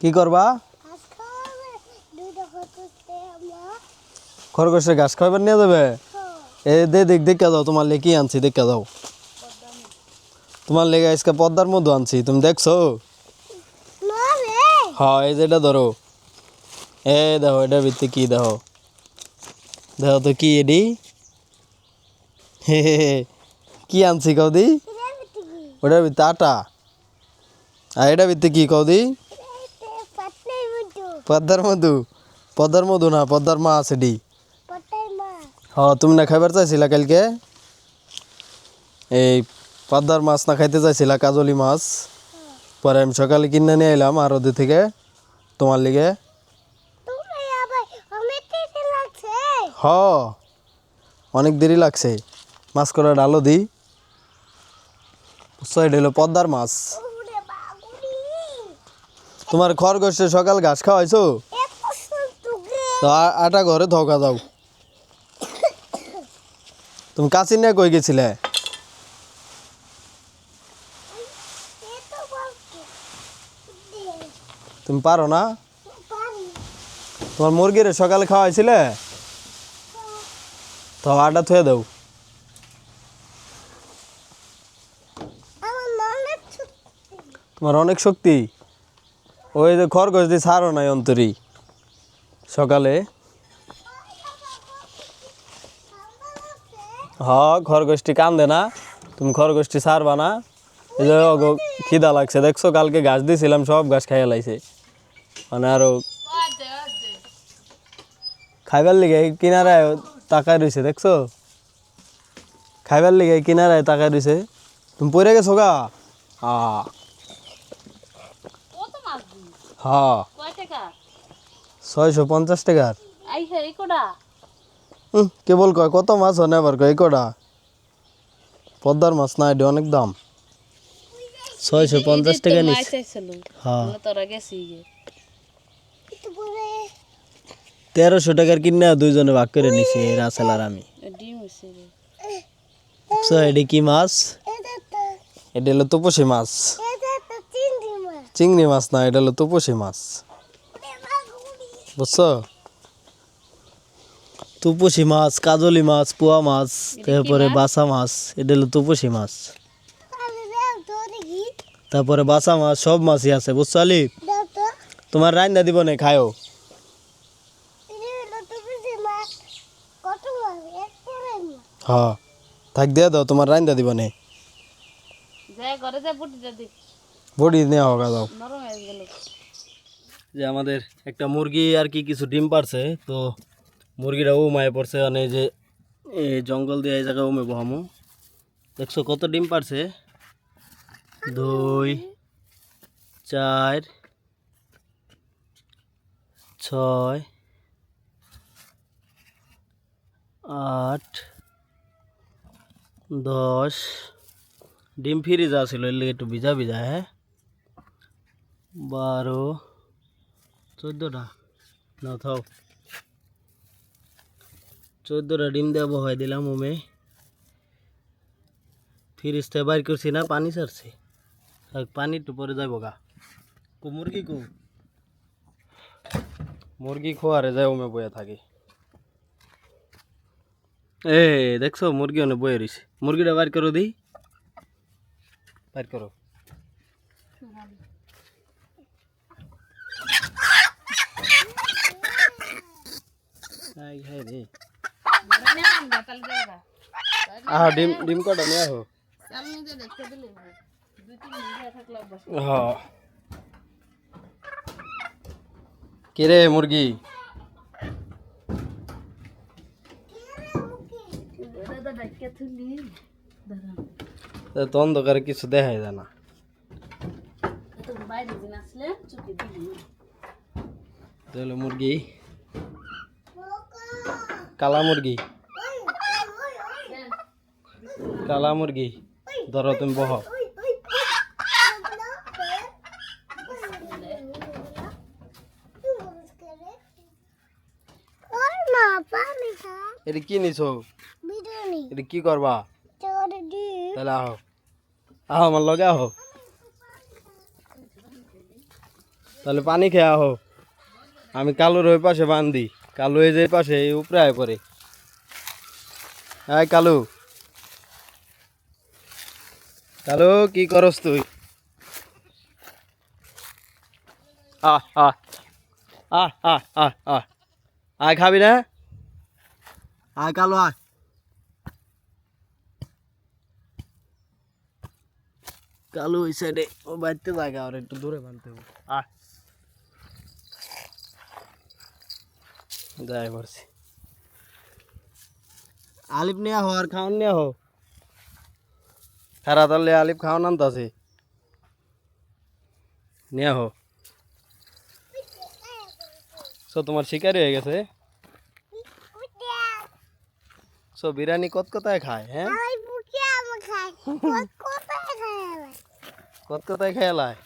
কি করবা খরগোশের ঘাস খাবার নিয়ে যাবে এ দে দেখ দেখে দাও তোমার লেগে কি আনছি দেখে দাও তোমার লেগে আজকে পদ্মার মধু আনছি তুমি দেখছ হ্যাঁ এই যেটা ধরো এ দেখো এটার ভিত্তি কি দেখো দেখো তো কি এডি হে হে। কি আনছি কৌদি এটা ওটার ভিত্তি আটা আর এটার ভিত্তি কি কৌদি এটা পদ্মার মধু পদ্মার মধু না পদ্মার মাছ এডি পাতাই মা হ তুমি না খাইবার চাইছিলা কালকে? এই পদ্মার মাছ না খাইতে চাইছিলা কাজলি মাছ। পরে আমি সকালে কিনে নিয়ে এলাম আর ওদের থেকে তোমার লিগে। হ অনেক দেরি লাগছে। মাছ করে ডালো দি। বুঝছ এটা হলো পদ্মার মাছ। তোমার খরগোশে সকাল ঘাস খাওয়াইছো? আটা ঘরে ধোকা দাও। তুমি কাছি নিয়ে কই গেছিলে? তুমি পারো না? তোমার মুরগিরে সকালে খাওয়াইছিলে? তো আটা থুয়ে দাও। তোমার অনেক শক্তি। ওই যে খরগোশ দিয়ে ছাড়ো নাই অন্তরি। সকালে। হ, খরগোশটি কান্দে না। তুমি খরগোশটি ছাড়বা না। এই যে খিদা লাগছে। দেখছ, কালকে ঘাস দিয়েছিলাম সব ঘাস খাইয়া লাইছে। মানে আরও খাইবার লিগে কিনারায় তাকায় রয়েছে দেখছ? খাইবার লিগে কিনারায় তাকায় রয়েছে তুমি পড়ে গেছো গা? আ। হ্যাঁ। কয় টাকা? ছয়শো পঞ্চাশ টাকার এই এই কোডা হুম, কেবল কয় কত মাছ হয় না আবার কয় কটা? পদ্মার মাছ না এটা অনেক দাম। ছয়শো পঞ্চাশ টাকা নিস হ্যাঁ। তেরোশো টাকার কিনে দুইজনে ভাগ করে নিছি এই রাসেল আর আমি। এটি কি মাছ? এটা হলো তপসী মাছ। চিংড়ি মাছ না, এটা হলো তপসী মাছ। বুঝছ? তুপসী মাছ, কাজলি মাছ, পোয়া মাছ, তারপরে বাসা মাছ, এটা হলো তুপসী মাছ। তারপরে বাসা মাছ, সব মাছই আছে, বুঝছ আলি? তোমার রান্না দিব না খায়ও হ্যাঁ থাক দিয়ে দাও, তোমার রান্না দিব না। যা ঘরে যা বুটিটা দে। বডি নেওয়া হোক দাও। নরম হয়ে গেল যে আমাদের একটা মুরগি আর কি কিছু ডিম পারছে, তো মুরগিটা উমায় পড়ছে মানে যে এই জঙ্গল দিয়ে এই জায়গায় উমে বহামু। দেখছ কত ডিম পারছে? দুই, চার, ছয়, আট, দশ। ডিম ফ্রিজ আসছিল এর লেগে একটু ভিজা ভিজা হ্যাঁ? বারো চোদ্দোটা না থাও চোদ্দোটা ডিম দেওয়া বহাই দিলাম ওমে ফ্রিজ থেকে বাইর করছি না পানি ছাড়ছি থাক, পানি একটু পরে যাইব গা কো মুরগি কো মুরগি খোয়ারে যায় ওমে বয়ে থাকি এ দেখছ মুরগি অনেক বয়ে রয়েছে মুরগিটা বাইর করো দিই বাইর করো হাই হাই রে আহ ডিম ডিম কটা নিয়ে আহো? কে রে মুরগি? তা তো অন্ধকারে কিছু দেখাই যায় না। তাহলে মুরগি? কালা মুরগি। কালা মুরগি। ধরো তুমি বহ। এটা কি নিছো? এটা কি করবা? তাহলে আহো। আহো আমার লগে আহো। তাহলে পানি খেয়ে আহো। আমি কালুর ওই পাশে বান্ধি কালু এই যে পাশে উপরে আয় পরে। হ্যাঁ কালু। কালু কি করস তুই? আহ আহ। আহ আহ আহ আহ। আয় খাবি না? আয় কালু আয়। কালু ওই সাইডে ও বাড়তে জায়গা আর একটু দূরে বানতে হবে। আয় যাই পড়ছি আলিপ নিয়ে হো আর খাওয়ান নিয়ে হো। খারা তাহলে আলিপ খাওয়ান আনতাছে। নিয়ে হো। সো তোমার শিকারি হয়ে গেছে? সো বিরিয়ানি কত কোথায় খায় হ্যাঁ? কত কোথায় খেলায়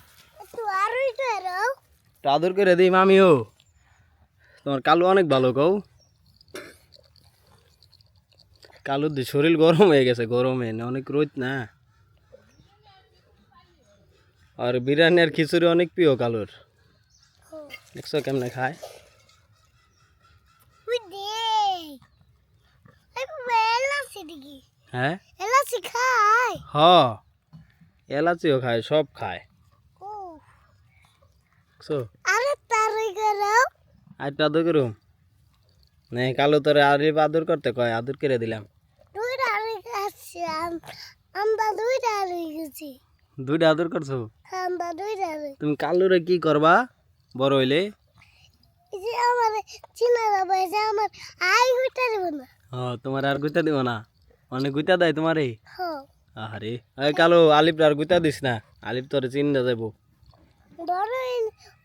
আদর করে দিই মামিও। তোমার কালু অনেক ভালো কও। কালুর দি শরীর গরম হয়ে গেছে গরমে না অনেক রোদ না। আর বিরিয়ানি আর খিচুড়ি অনেক প্রিয় কালুর। দেখছ কেমনে খায়? হ্যাঁ? এলাচি খায়? হ এলাচিও খায় সব খায়। দেখছ? আর একটু আদর করুম না কালু তোরে আর আদর করতে কয় আদর করে দিলাম। দুইটা আদর করছ? তুমি কালুরে কি করবা বড় হইলে? যে আমার চিনা যাব যে আমার আই হইতে দেব না। ও তোমার আর গুইতা দিব না? অনেক গুইতা দেয় তোমারে? হ আরে এই কালো আলিপ আর গুইতা দিস না আলিপ তোর চিন্তা যাব বড়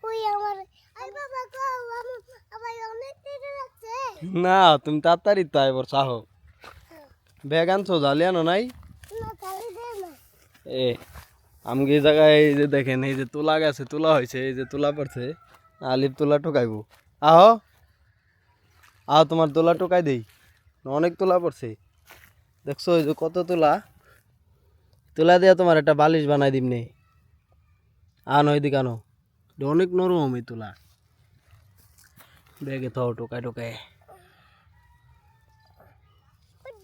ওই আমার আই বাবা কো আমার আমার অনেক দেরি লাগছে না তুমি তাড়াতাড়ি তো এবার চাহ। ব্যাগ আনছো জালি আনো নাই? এ আমি এই জায়গায় এই যে দেখেন এই যে তুলা গেছে তুলা হয়েছে এই যে তুলা পড়ছে আলিপ তুলা টোকাইবো আহ আহ তোমার তুলা টোকাই দেই। অনেক তুলা পড়ছে। দেখছ এই যে কত তুলা? তুলা দিয়ে তোমার একটা বালিশ বানাই দিমনি আনো এদিকে আনো। অনেক নরম এই তুলা। ব্যাগে থাও টোকাই টোকাই ওই দেখো আমি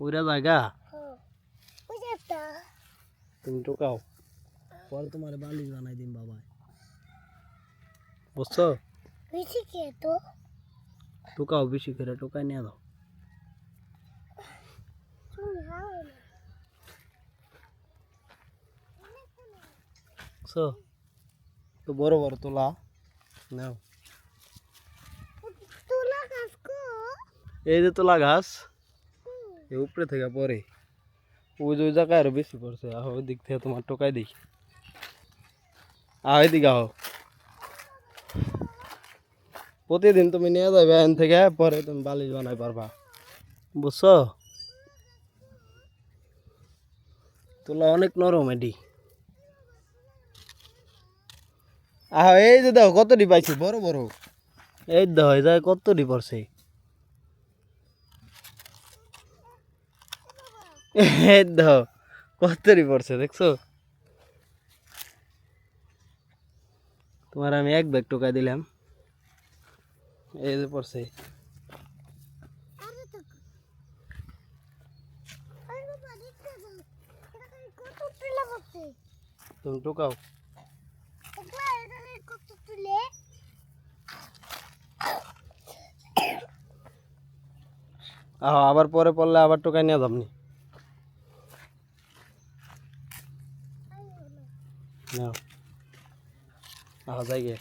উড়ে জায়গা তুমি টোকাও পরে তোমার বালিশ বানাই দিম বাবা বুঝছ বেশি কে তো টোকাও বেশি করে টোকাই নিয়ে দাও তো বড় বড় তোলা নাও তুলা গাছ কো এই যে তোলা ঘাস। উপরে থেকে পরে। ওই যে ওই জায়গায় আরও বেশি পড়ছে। আহ ওই দিক থেকে তোমার টোকাই দিই। আহ এদিকে আহ। প্রতিদিন তুমি নিয়ে যাবে এখান থেকে পরে তুমি বালিশ বানাই পারবা। বুঝছ? তোলা অনেক নরম এটি আহ এই যে দেখো কতটি পাইছি বড় বড়। এই দেখো এই যায় কতটি পড়ছে। দেখো কতটি পড়ছে দেখছ? তোমার আমি এক ব্যাগ টোকা দিলাম। এই যে পড়ছে। দাও তুমি টোকাও। আবার পরে পড়লে আবার টোকাই নিয়ে যাবনি? নাও আহ গে।